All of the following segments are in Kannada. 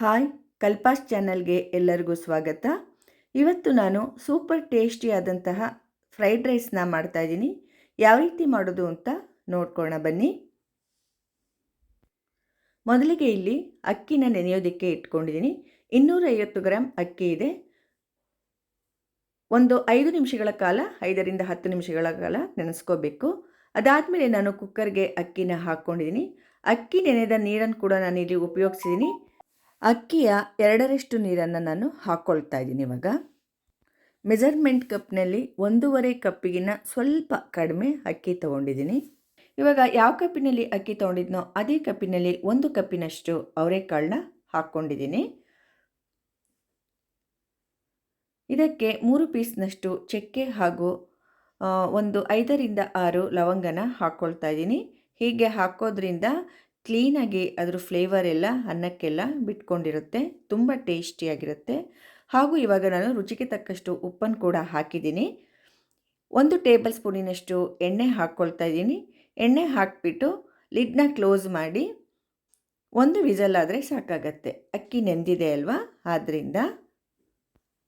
ಹಾಯ್ ಕಲ್ಪಾಸ್ ಚಾನಲ್ಗೆ ಎಲ್ಲರಿಗೂ ಸ್ವಾಗತ. ಇವತ್ತು ನಾನು ಸೂಪರ್ ಟೇಸ್ಟಿಯಾದಂತಹ ಫ್ರೈಡ್ ರೈಸ್ನ ಮಾಡ್ತಾಯಿದ್ದೀನಿ ಯಾವ ರೀತಿ ಮಾಡೋದು ಅಂತ ನೋಡ್ಕೊಳ್ಳೋಣ, ಬನ್ನಿ. ಮೊದಲಿಗೆ ಇಲ್ಲಿ ಅಕ್ಕಿನ ನೆನೆಯೋದಕ್ಕೆ ಇಟ್ಕೊಂಡಿದ್ದೀನಿ. ಇನ್ನೂರೈವತ್ತು ಗ್ರಾಮ್ ಅಕ್ಕಿ ಇದೆ. ಒಂದು ಐದು ನಿಮಿಷಗಳ ಕಾಲ, ಐದರಿಂದ ಹತ್ತು ನಿಮಿಷಗಳ ಕಾಲ ನೆನೆಸ್ಕೋಬೇಕು. ಅದಾದಮೇಲೆ ನಾನು ಕುಕ್ಕರ್ಗೆ ಅಕ್ಕಿನ ಹಾಕ್ಕೊಂಡಿದ್ದೀನಿ ಅಕ್ಕಿ ನೆನೆದ ನೀರನ್ನು ಕೂಡ ನಾನು ಇಲ್ಲಿ ಉಪಯೋಗಿಸಿದ್ದೀನಿ. ಅಕ್ಕಿಯ ಎರಡರಷ್ಟು ನೀರನ್ನು ನಾನು ಹಾಕ್ಕೊಳ್ತಾ ಇದ್ದೀನಿ ಇವಾಗ. ಮೆಜರ್ಮೆಂಟ್ ಕಪ್ನಲ್ಲಿ ಒಂದೂವರೆ ಕಪ್ಪಿಗಿನ ಸ್ವಲ್ಪ ಕಡಿಮೆ ಅಕ್ಕಿ ತೊಗೊಂಡಿದ್ದೀನಿ. ಇವಾಗ ಯಾವ ಕಪ್ಪಿನಲ್ಲಿ ಅಕ್ಕಿ ತೊಗೊಂಡಿದ್ನೋ ಅದೇ ಕಪ್ಪಿನಲ್ಲಿ ಒಂದು ಕಪ್ಪಿನಷ್ಟು ಅವರೆಕಾಳನ್ನ ಹಾಕ್ಕೊಂಡಿದ್ದೀನಿ ಇದಕ್ಕೆ ಮೂರು ಪೀಸ್ನಷ್ಟು ಚಕ್ಕೆ ಹಾಗೂ ಒಂದು ಐದರಿಂದ ಆರು ಲವಂಗನ ಹಾಕ್ಕೊಳ್ತಾ ಇದ್ದೀನಿ. ಹೀಗೆ ಹಾಕೋದ್ರಿಂದ ಕ್ಲೀನಾಗಿ ಅದರ ಫ್ಲೇವರ್ ಎಲ್ಲ, ಅನ್ನಕ್ಕೆಲ್ಲ ಬಿಟ್ಕೊಂಡಿರುತ್ತೆ. ತುಂಬ ಟೇಸ್ಟಿಯಾಗಿರುತ್ತೆ. ಹಾಗೂ ಇವಾಗ ನಾನು ರುಚಿಗೆ ತಕ್ಕಷ್ಟು ಉಪ್ಪನ್ನು ಕೂಡ ಹಾಕಿದ್ದೀನಿ. ಒಂದು ಟೇಬಲ್ ಸ್ಪೂನಿನಷ್ಟು ಎಣ್ಣೆ ಹಾಕ್ಕೊಳ್ತಾ ಇದ್ದೀನಿ. ಎಣ್ಣೆ ಹಾಕಿಬಿಟ್ಟು ಲಿಡ್ನ ಕ್ಲೋಸ್ ಮಾಡಿ ಒಂದು ವಿಸಲ್ ಆದರೆ ಸಾಕಾಗತ್ತೆ. ಅಕ್ಕಿ ನೆಂದಿದೆ ಅಲ್ವಾ? ಆದ್ದರಿಂದ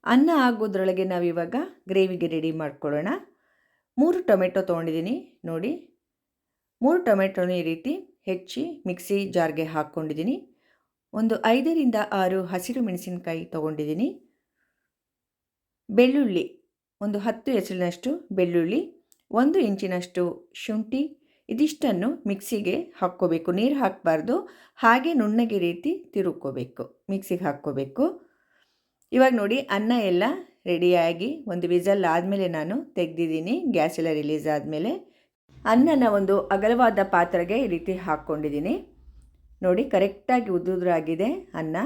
ಅನ್ನ ಆಗೋದ್ರೊಳಗೆ ನಾವಿವಾಗ ಗ್ರೇವಿಗೆ ರೆಡಿ ಮಾಡ್ಕೊಳ್ಳೋಣ. ಮೂರು ಟೊಮೆಟೊ ತೊಗೊಂಡಿದ್ದೀನಿ ನೋಡಿ. ಮೂರು ಟೊಮೆಟೊನ ಈ ರೀತಿ ಹೆಚ್ಚಿ ಮಿಕ್ಸಿ ಜಾರ್ಗೆ ಹಾಕ್ಕೊಂಡಿದ್ದೀನಿ. ಒಂದು ಐದರಿಂದ ಆರು ಹಸಿರು ಮೆಣಸಿನಕಾಯಿ ತೊಗೊಂಡಿದ್ದೀನಿ. ಬೆಳ್ಳುಳ್ಳಿ, ಒಂದು ಹತ್ತು ಹೆಸರಿನಷ್ಟು ಬೆಳ್ಳುಳ್ಳಿ, ಒಂದು ಇಂಚಿನಷ್ಟು ಶುಂಠಿ, ಇದಿಷ್ಟನ್ನು ಮಿಕ್ಸಿಗೆ ಹಾಕ್ಕೋಬೇಕು. ನೀರು ಹಾಕಬಾರ್ದು, ಹಾಗೆ ನುಣ್ಣಗೆ ರೀತಿ ತಿರುಕೋಬೇಕು ಮಿಕ್ಸಿಗೆ ಹಾಕ್ಕೋಬೇಕು. ಇವಾಗ ನೋಡಿ, ಅನ್ನ ಎಲ್ಲ ರೆಡಿಯಾಗಿ ಒಂದು ವಿಸಲ್ ಆದಮೇಲೆ ನಾನು ತೆಗೆದಿದ್ದೀನಿ, ಗ್ಯಾಸ್ ಎಲ್ಲ ರಿಲೀಸ್ ಆದಮೇಲೆ. ಅನ್ನನ ಒಂದು ಅಗಲವಾದ ಪಾತ್ರೆಗೆ ಈ ರೀತಿ ಹಾಕ್ಕೊಂಡಿದ್ದೀನಿ. ನೋಡಿ, ಕರೆಕ್ಟಾಗಿ ಉದ್ದುದ್ರಾಗಿದೆ ಅನ್ನ.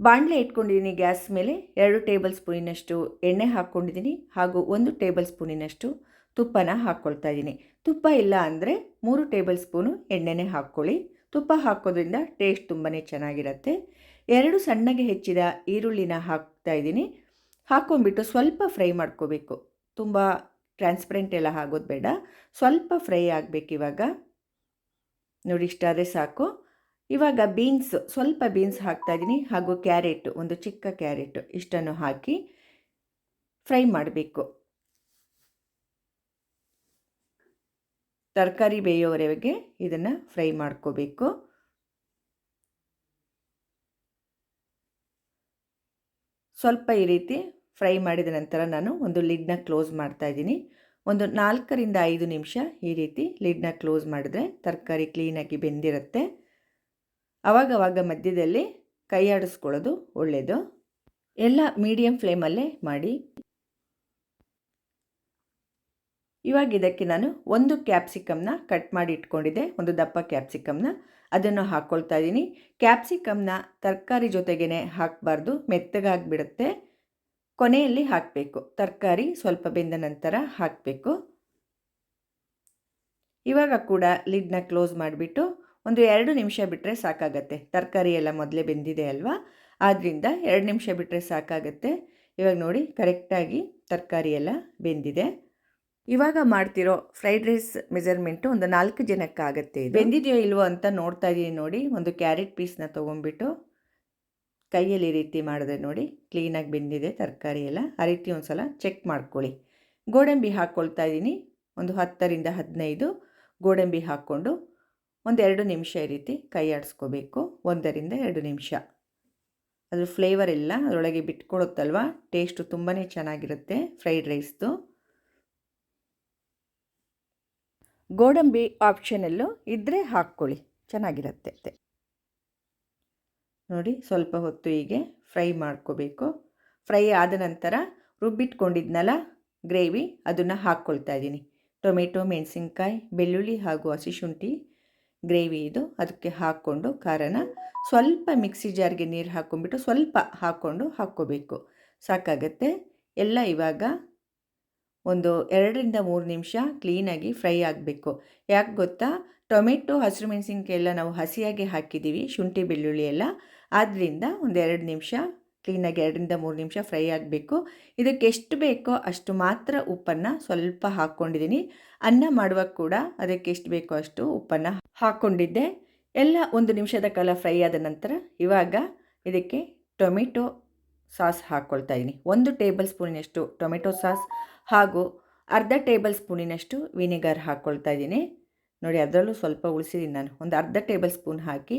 ಬಾಣಲೆ ಇಟ್ಕೊಂಡಿದ್ದೀನಿ ಗ್ಯಾಸ್ ಮೇಲೆ. ಎರಡು ಟೇಬಲ್ ಸ್ಪೂನಿನಷ್ಟು ಎಣ್ಣೆ ಹಾಕ್ಕೊಂಡಿದ್ದೀನಿ ಹಾಗೂ ಒಂದು ಟೇಬಲ್ ಸ್ಪೂನಿನಷ್ಟು ತುಪ್ಪನ ಹಾಕ್ಕೊಳ್ತಾ ಇದ್ದೀನಿ. ತುಪ್ಪ ಇಲ್ಲ ಅಂದರೆ ಮೂರು ಟೇಬಲ್ ಸ್ಪೂನು ಎಣ್ಣೆನೇ ಹಾಕ್ಕೊಳ್ಳಿ. ತುಪ್ಪ ಹಾಕೋದ್ರಿಂದ ಟೇಸ್ಟ್ ತುಂಬಾ ಚೆನ್ನಾಗಿರುತ್ತೆ. ಎರಡು ಸಣ್ಣಗೆ ಹೆಚ್ಚಿದ ಈರುಳ್ಳಿನ ಹಾಕ್ತಾ ಇದ್ದೀನಿ. ಹಾಕ್ಕೊಂಬಿಟ್ಟು ಸ್ವಲ್ಪ ಫ್ರೈ ಮಾಡ್ಕೋಬೇಕು. ತುಂಬ ಟ್ರಾನ್ಸ್ಪರೆಂಟ್ ಎಲ್ಲ ಆಗೋದು ಬೇಡ. ಸ್ವಲ್ಪ ಫ್ರೈ ಆಗಬೇಕು ಇವಾಗ. ನೋಡಿ ಇಷ್ಟಾದರೆ ಸಾಕು. ಇವಾಗ ಬೀನ್ಸ್ ಸ್ವಲ್ಪ ಬೀನ್ಸ್ ಹಾಕ್ತಾಯಿದ್ದೀನಿ ಹಾಗೂ ಕ್ಯಾರೆಟ್ ಒಂದು ಚಿಕ್ಕ ಕ್ಯಾರೆಟ್ ಇಷ್ಟನ್ನು ಹಾಕಿ ಫ್ರೈ ಮಾಡಬೇಕು. ತರಕಾರಿ ಬೇಯೋವರೆಗೆ ಇದನ್ನು ಫ್ರೈ ಮಾಡ್ಕೋಬೇಕು. ಸ್ವಲ್ಪ ಈ ರೀತಿ ಫ್ರೈ ಮಾಡಿದ ನಂತರ ನಾನು ಒಂದು ಲಿಡ್ನ ಕ್ಲೋಸ್ ಮಾಡ್ತಾ ಇದ್ದೀನಿ. ಒಂದು ನಾಲ್ಕರಿಂದ ಐದು ನಿಮಿಷ ಈ ರೀತಿ ಲಿಡ್ನ ಕ್ಲೋಸ್ ಮಾಡಿದ್ರೆ ತರಕಾರಿ ಕ್ಲೀನಾಗಿ ಬೆಂದಿರುತ್ತೆ. ಅವಾಗವಾಗ ಮಧ್ಯದಲ್ಲಿ ಕೈ ಆಡಿಸ್ಕೊಳ್ಳೋದು ಒಳ್ಳೆಯದು ಎಲ್ಲ ಮೀಡಿಯಂ ಫ್ಲೇಮಲ್ಲೇ ಮಾಡಿ. ಇವಾಗ ಇದಕ್ಕೆ ನಾನು ಒಂದು ಕ್ಯಾಪ್ಸಿಕಮ್ನ ಕಟ್ ಮಾಡಿ ಇಟ್ಕೊಂಡಿದ್ದೆ. ಒಂದು ದಪ್ಪ ಕ್ಯಾಪ್ಸಿಕಮ್ನ. ಅದನ್ನು ಹಾಕ್ಕೊಳ್ತಾ ಇದ್ದೀನಿ. ಕ್ಯಾಪ್ಸಿಕಮ್ನ ತರಕಾರಿ ಜೊತೆಗೇ ಹಾಕಬಾರ್ದು. ಮೆತ್ತಗಾಗಿಬಿಡುತ್ತೆ. ಕೊನೆಯಲ್ಲಿ ಹಾಕಬೇಕು. ತರಕಾರಿ ಸ್ವಲ್ಪ ಬೆಂದ ನಂತರ ಹಾಕಬೇಕು. ಇವಾಗ ಕೂಡ ಲಿಡ್ನ ಕ್ಲೋಸ್ ಮಾಡಿಬಿಟ್ಟು ಒಂದು ಎರಡು ನಿಮಿಷ ಬಿಟ್ಟರೆ ಸಾಕಾಗತ್ತೆ. ತರಕಾರಿ ಎಲ್ಲ ಮೊದಲೇ ಬೆಂದಿದೆ ಅಲ್ವಾ? ಆದ್ದರಿಂದ ಎರಡು ನಿಮಿಷ ಬಿಟ್ಟರೆ ಸಾಕಾಗತ್ತೆ. ಇವಾಗ ನೋಡಿ ಕರೆಕ್ಟಾಗಿ ತರಕಾರಿ ಎಲ್ಲ ಬೆಂದಿದೆ. ಇವಾಗ ಮಾಡ್ತಿರೋ ಫ್ರೈಡ್ ರೈಸ್ ಮೆಜರ್ಮೆಂಟು ಒಂದು ನಾಲ್ಕು ಜನಕ್ಕಾಗತ್ತೆ ಬೆಂದಿದೆಯೋ ಇಲ್ವೋ ಅಂತ ನೋಡ್ತಾ ಇದ್ದೀನಿ ನೋಡಿ. ಒಂದು ಕ್ಯಾರೆಟ್ ಪೀಸ್ನ ತೊಗೊಂಡ್ಬಿಟ್ಟು ಕೈಯಲ್ಲಿ ರೀತಿ ಮಾಡಿದ್ರೆ ನೋಡಿ ಕ್ಲೀನಾಗಿ ಬೆಂದಿದೆ ತರಕಾರಿ ಎಲ್ಲ. ಆ ರೀತಿ ಒಂದು ಸಲ ಚೆಕ್ ಮಾಡ್ಕೊಳ್ಳಿ. ಗೋಡಂಬಿ ಹಾಕ್ಕೊಳ್ತಾ ಇದ್ದೀನಿ. ಒಂದು ಹತ್ತರಿಂದ ಹದಿನೈದು ಗೋಡಂಬಿ ಹಾಕ್ಕೊಂಡು ಒಂದೆರಡು ನಿಮಿಷ ಈ ರೀತಿ ಕೈ ಆಡಿಸ್ಕೋಬೇಕು. ಒಂದರಿಂದ ಎರಡು ನಿಮಿಷ. ಅದ್ರ ಫ್ಲೇವರ್ ಎಲ್ಲ ಅದರೊಳಗೆ ಬಿಟ್ಕೊಡುತ್ತಲ್ವ? ಟೇಸ್ಟು ತುಂಬಾ ಚೆನ್ನಾಗಿರುತ್ತೆ ಫ್ರೈಡ್ ರೈಸ್ದು ಗೋಡಂಬಿ ಆಪ್ಷನಲ್ಲೂ ಇದ್ದರೆ ಹಾಕ್ಕೊಳ್ಳಿ. ಚೆನ್ನಾಗಿರುತ್ತೆ. ನೋಡಿ ಸ್ವಲ್ಪ ಹೊತ್ತು ಹೀಗೆ ಫ್ರೈ ಮಾಡ್ಕೋಬೇಕು. ಫ್ರೈ ಆದ ನಂತರ ರುಬ್ಬಿಟ್ಕೊಂಡಿದ್ನಲ್ಲ ಗ್ರೇವಿ ಅದನ್ನು ಹಾಕ್ಕೊಳ್ತಾ ಇದ್ದೀನಿ. ಟೊಮೆಟೊ, ಮೆಣಸಿನ್ಕಾಯಿ, ಬೆಳ್ಳುಳ್ಳಿ ಹಾಗೂ ಹಸಿ ಶುಂಠಿ ಗ್ರೇವಿ ಇದು ಅದಕ್ಕೆ ಹಾಕ್ಕೊಂಡು ಖಾರನ ಸ್ವಲ್ಪ ಮಿಕ್ಸಿ ಜಾರ್ಗೆ ನೀರು ಹಾಕ್ಕೊಂಡ್ಬಿಟ್ಟು ಸ್ವಲ್ಪ ಹಾಕ್ಕೊಂಡು ಹಾಕ್ಕೋಬೇಕು. ಸಾಕಾಗತ್ತೆ. ಎಲ್ಲ ಇವಾಗ ಒಂದು ಎರಡರಿಂದ ಮೂರು ನಿಮಿಷ ಕ್ಲೀನಾಗಿ ಫ್ರೈ ಆಗಬೇಕು. ಯಾಕೆ ಗೊತ್ತಾ? ಟೊಮೆಟೊ, ಹಸಿರು ಮೆಣಸಿನ್ಕಾಯಿ ಎಲ್ಲ ನಾವು ಹಸಿಯಾಗಿ ಹಾಕಿದ್ದೀವಿ, ಶುಂಠಿ, ಬೆಳ್ಳುಳ್ಳಿ ಎಲ್ಲ. ಆದ್ದರಿಂದ ಒಂದು ಎರಡು ನಿಮಿಷ ಕ್ಲೀನಾಗಿ ಎರಡರಿಂದ ಮೂರು ನಿಮಿಷ ಫ್ರೈ ಆಗಬೇಕು. ಇದಕ್ಕೆ ಎಷ್ಟು ಬೇಕೋ ಅಷ್ಟು ಮಾತ್ರ ಉಪ್ಪನ್ನು ಸ್ವಲ್ಪ ಹಾಕ್ಕೊಂಡಿದ್ದೀನಿ. ಅನ್ನ ಮಾಡುವಾಗ ಕೂಡ ಅದಕ್ಕೆ ಎಷ್ಟು ಬೇಕೋ ಅಷ್ಟು ಉಪ್ಪನ್ನು ಹಾಕ್ಕೊಂಡಿದ್ದೆ. ಎಲ್ಲ ಒಂದು ನಿಮಿಷದ ಕಾಲ ಫ್ರೈ ಆದ ನಂತರ ಇವಾಗ ಇದಕ್ಕೆ ಟೊಮೆಟೊ ಸಾಸ್ ಹಾಕ್ಕೊಳ್ತಾ ಇದ್ದೀನಿ ಒಂದು ಟೇಬಲ್ ಸ್ಪೂನಿನಷ್ಟು ಟೊಮೆಟೊ ಸಾಸ್ ಹಾಗೂ ಅರ್ಧ ಟೇಬಲ್ ಸ್ಪೂನಿನಷ್ಟು ವಿನೆಗರ್ ಹಾಕ್ಕೊಳ್ತಾ ಇದ್ದೀನಿ ನೋಡಿ, ಅದರಲ್ಲೂ ಸ್ವಲ್ಪ ಉಳಿಸಿದ್ದೀನಿ ನಾನು. ಒಂದು ಅರ್ಧ ಟೇಬಲ್ ಸ್ಪೂನ್ ಹಾಕಿ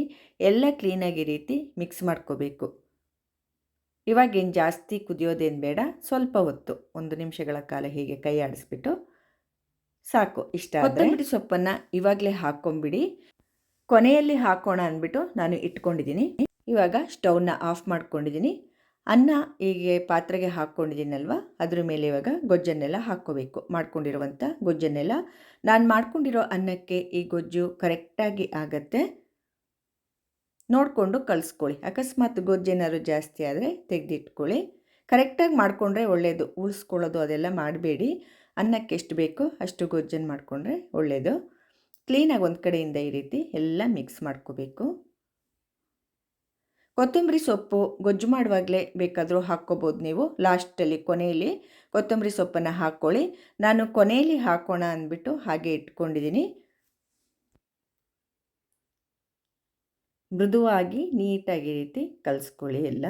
ಎಲ್ಲ ಕ್ಲೀನಾಗಿ ರೀತಿ ಮಿಕ್ಸ್ ಮಾಡ್ಕೋಬೇಕು. ಇವಾಗೇನು ಜಾಸ್ತಿ ಕುದಿಯೋದೇನು ಬೇಡ, ಸ್ವಲ್ಪ ಹೊತ್ತು, ಒಂದು ನಿಮಿಷಗಳ ಕಾಲ ಹೀಗೆ ಕೈ ಆಡಿಸ್ಬಿಟ್ಟು ಸಾಕು. ಇಷ್ಟ ಕೊತ್ತಂಬರಿ ಸೊಪ್ಪನ್ನು ಇವಾಗಲೇ ಹಾಕ್ಕೊಂಬಿಡಿ ಕೊನೆಯಲ್ಲಿ ಹಾಕೋಣ ಅಂದ್ಬಿಟ್ಟು ನಾನು ಇಟ್ಕೊಂಡಿದ್ದೀನಿ. ಇವಾಗ ಸ್ಟೌವ್ನ ಆಫ್ ಮಾಡ್ಕೊಂಡಿದ್ದೀನಿ. ಅನ್ನ ಹೀಗೆ ಪಾತ್ರೆಗೆ ಹಾಕ್ಕೊಂಡಿದ್ದೀನಲ್ವ? ಅದ್ರ ಮೇಲೆ ಇವಾಗ ಗೊಜ್ಜನ್ನೆಲ್ಲ ಹಾಕ್ಕೋಬೇಕು. ಮಾಡ್ಕೊಂಡಿರುವಂಥ ಗೊಜ್ಜನ್ನೆಲ್ಲ. ನಾನು ಮಾಡ್ಕೊಂಡಿರೋ ಅನ್ನಕ್ಕೆ ಈ ಗೊಜ್ಜು ಕರೆಕ್ಟಾಗಿ ಆಗತ್ತೆ. ನೋಡಿಕೊಂಡು ಕಲಿಸ್ಕೊಳ್ಳಿ ಅಕಸ್ಮಾತ್ ಗೊಜ್ಜೇನಾದ್ರು ಜಾಸ್ತಿ ಆದರೆ ತೆಗೆದಿಟ್ಕೊಳ್ಳಿ. ಕರೆಕ್ಟಾಗಿ ಮಾಡಿಕೊಂಡ್ರೆ ಒಳ್ಳೆಯದು ಉಳಿಸ್ಕೊಳ್ಳೋದು ಅದೆಲ್ಲ ಮಾಡಬೇಡಿ. ಅನ್ನಕ್ಕೆ ಎಷ್ಟು ಬೇಕೋ ಅಷ್ಟು ಗೊಜ್ಜನ್ನು ಮಾಡಿಕೊಂಡ್ರೆ ಒಳ್ಳೆಯದು ಕ್ಲೀನಾಗಿ ಒಂದು ಕಡೆಯಿಂದ ಈ ರೀತಿ ಎಲ್ಲ ಮಿಕ್ಸ್ ಮಾಡ್ಕೋಬೇಕು. ಕೊತ್ತಂಬರಿ ಸೊಪ್ಪು ಗೊಜ್ಜು ಮಾಡುವಾಗಲೇ ಬೇಕಾದರೂ ಹಾಕ್ಕೋಬೋದು ನೀವು. ಲಾಸ್ಟಲ್ಲಿ ಕೊನೆಯಲ್ಲಿ ಕೊತ್ತಂಬರಿ ಸೊಪ್ಪನ್ನು ಹಾಕ್ಕೊಳ್ಳಿ. ನಾನು ಕೊನೆಯಲ್ಲಿ ಹಾಕೋಣ ಅಂದ್ಬಿಟ್ಟು ಹಾಗೆ ಇಟ್ಕೊಂಡಿದ್ದೀನಿ. ಮೃದುವಾಗಿ ನೀಟಾಗಿ ರೀತಿ ಕಲಿಸ್ಕೊಳ್ಳಿ ಎಲ್ಲ.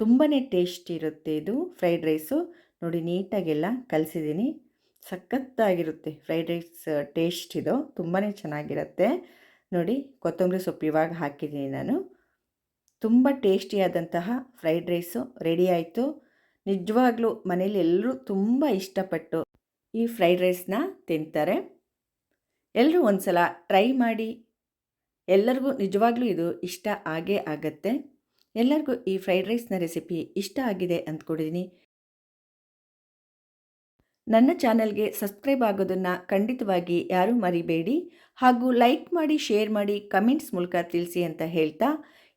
ತುಂಬಾ ಟೇಸ್ಟಿ ಇರುತ್ತೆ ಇದು ಫ್ರೈಡ್ ರೈಸು. ನೋಡಿ ನೀಟಾಗೆಲ್ಲ ಕಲಿಸಿದ್ದೀನಿ. ಸಖತ್ತಾಗಿರುತ್ತೆ ಫ್ರೈಡ್ ರೈಸ್ ಟೇಸ್ಟ್ ಇದು. ತುಂಬಾ ಚೆನ್ನಾಗಿರುತ್ತೆ. ನೋಡಿ ಕೊತ್ತಂಬರಿ ಸೊಪ್ಪು ಇವಾಗ ಹಾಕಿದ್ದೀನಿ ನಾನು. ತುಂಬ ಟೇಸ್ಟಿಯಾದಂತಹ ಫ್ರೈಡ್ ರೈಸು ರೆಡಿ ಆಯಿತು. ನಿಜವಾಗ್ಲೂ ಮನೇಲಿ ಎಲ್ಲರೂ ತುಂಬ ಇಷ್ಟಪಟ್ಟು ಈ ಫ್ರೈಡ್ ರೈಸ್ನ ತಿಂತಾರೆ. ಎಲ್ಲರೂ ಒಂದು ಸಲ ಟ್ರೈ ಮಾಡಿ. ಎಲ್ಲರಿಗೂ ನಿಜವಾಗ್ಲೂ ಇದು ಇಷ್ಟ ಆಗೇ ಆಗತ್ತೆ. ಎಲ್ಲರಿಗೂ ಈ ಫ್ರೈಡ್ ರೈಸ್ನ ರೆಸಿಪಿ ಇಷ್ಟ ಆಗಿದೆ ಅಂದ್ಕೊಂಡಿದ್ದೀನಿ ನನ್ನ ಚಾನಲ್ಗೆ ಸಬ್ಸ್ಕ್ರೈಬ್ ಆಗೋದನ್ನು ಖಂಡಿತವಾಗಿ ಯಾರೂ ಮರಿಬೇಡಿ. ಹಾಗೂ ಲೈಕ್ ಮಾಡಿ, ಶೇರ್ ಮಾಡಿ, ಕಮೆಂಟ್ಸ್ ಮೂಲಕ ತಿಳಿಸಿ ಅಂತ ಹೇಳ್ತಾ